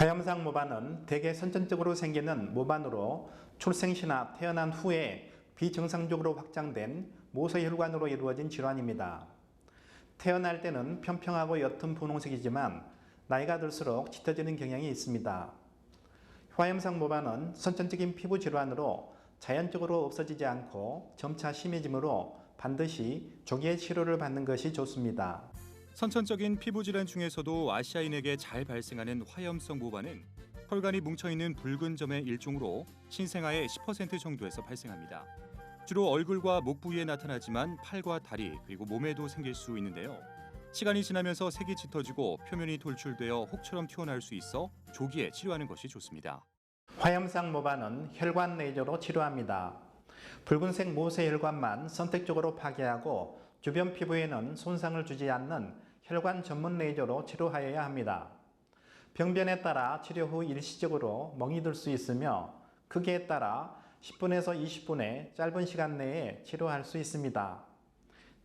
화염상 모반은 대개 선천적으로 생기는 모반으로 출생 시나 태어난 후에 비정상적으로 확장된 모세혈관으로 이루어진 질환입니다. 태어날 때는 평평하고 옅은 분홍색이지만 나이가 들수록 짙어지는 경향이 있습니다. 화염상 모반은 선천적인 피부 질환으로 자연적으로 없어지지 않고 점차 심해지므로 반드시 조기에 치료를 받는 것이 좋습니다. 선천적인 피부 질환 중에서도 아시아인에게 잘 발생하는 화염성 모반은 혈관이 뭉쳐 있는 붉은 점의 일종으로 신생아의 10% 정도에서 발생합니다. 주로 얼굴과 목 부위에 나타나지만 팔과 다리 그리고 몸에도 생길 수 있는데요. 시간이 지나면서 색이 짙어지고 표면이 돌출되어 혹처럼 튀어나올 수 있어 조기에 치료하는 것이 좋습니다. 화염상 모반은 혈관 레이저로 치료합니다. 붉은색 모세혈관만 선택적으로 파괴하고 주변 피부에는 손상을 주지 않는 혈관 전문 레이저로 치료하여야 합니다. 병변에 따라 치료 후 일시적으로 멍이 들 수 있으며 크기에 따라 10분에서 20분의 짧은 시간 내에 치료할 수 있습니다.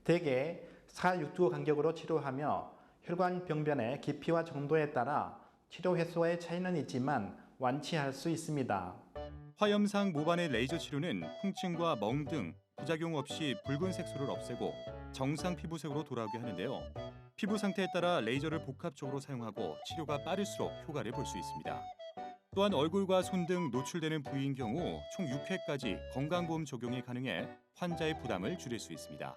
대개 4, 6주 간격으로 치료하며 혈관 병변의 깊이와 정도에 따라 치료 횟수의 차이는 있지만 완치할 수 있습니다. 화염상 모반의 레이저 치료는 통증과 멍 등 부작용 없이 붉은 색소를 없애고 정상 피부색으로 돌아오게 하는데요. 피부 상태에 따라 레이저를 복합적으로 사용하고 치료가 빠를수록 효과를 볼 수 있습니다. 또한 얼굴과 손 등 노출되는 부위인 경우 총 6회까지 건강보험 적용이 가능해 환자의 부담을 줄일 수 있습니다.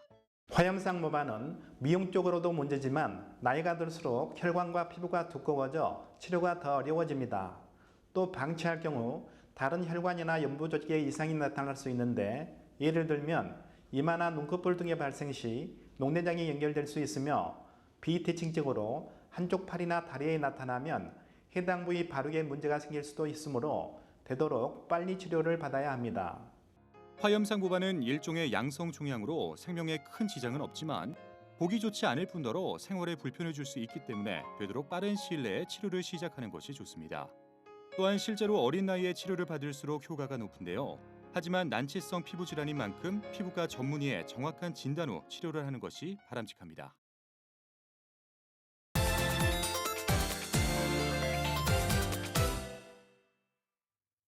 화염상 모반은 미용적으로도 문제지만 나이가 들수록 혈관과 피부가 두꺼워져 치료가 더 어려워집니다. 또 방치할 경우 다른 혈관이나 연부 조직에 이상이 나타날 수 있는데 예를 들면 이마나 눈꺼풀 등의 발생 시 녹내장이 연결될 수 있으며 비대칭적으로 한쪽 팔이나 다리에 나타나면 해당 부위 바르게 문제가 생길 수도 있으므로 되도록 빨리 치료를 받아야 합니다. 화염상 모반은 일종의 양성 종양으로 생명에 큰 지장은 없지만 보기 좋지 않을 뿐더러 생활에 불편을 줄수 있기 때문에 되도록 빠른 시일 내에 치료를 시작하는 것이 좋습니다. 또한 실제로 어린 나이에 치료를 받을수록 효과가 높은데요. 하지만 난치성 피부 질환인 만큼 피부과 전문의의 정확한 진단 후 치료를 하는 것이 바람직합니다.